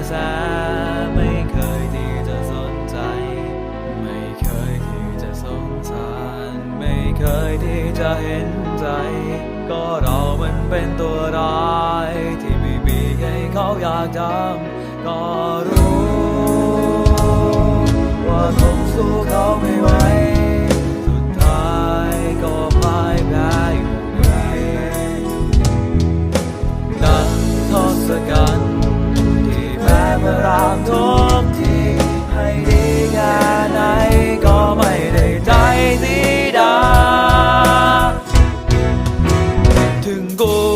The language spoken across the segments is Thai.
ไม่เคยที่จะสนใจ ไม่เคยที่จะสงสาร ไม่เคยที่จะเห็นใจ ก็เรามันเป็นตัวร้าย ที่บีบีให้เขาอยากจำก็รู้ ว่าต้งสู้เขา 같은 곳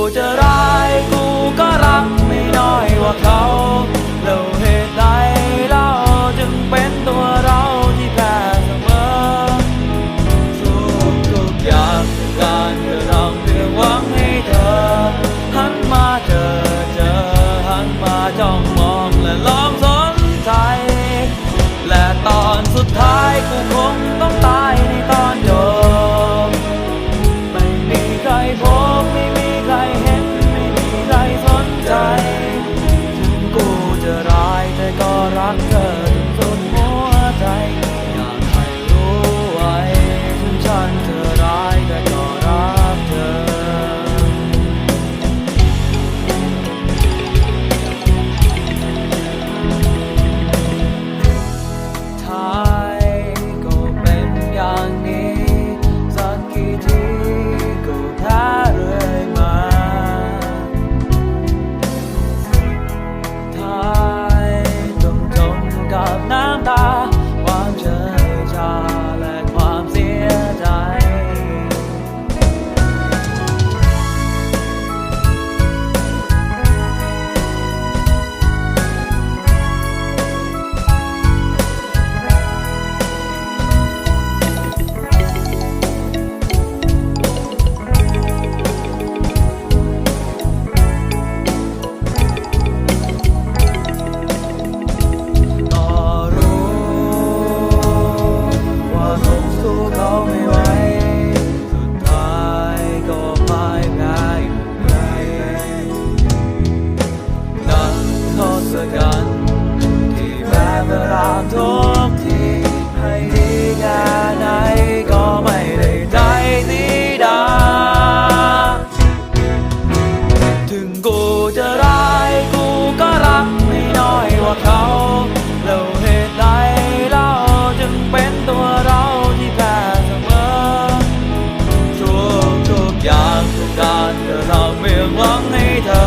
จะเราไม่หวังให้เธอ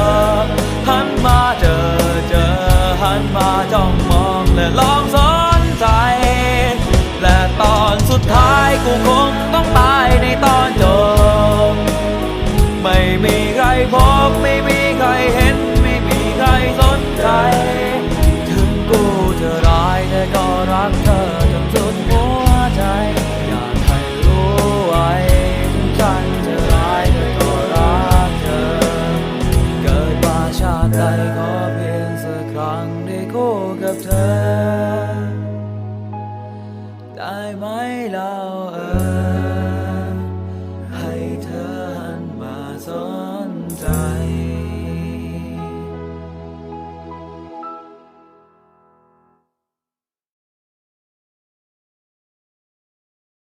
หันมาเจอเจอ หันมาจ้องมองและลองสอนใจ และตอนสุดท้ายกูคงต้องตายในตอนจบ ไม่มีใครพบไม่มีใครเห็น ไม่มีใครสนใจ ถึงกูจะร้ายแต่ก็รักเธอ ใจขอเพียงสักครั้งได้คู่กับเธอ ได้ไหมเราเออ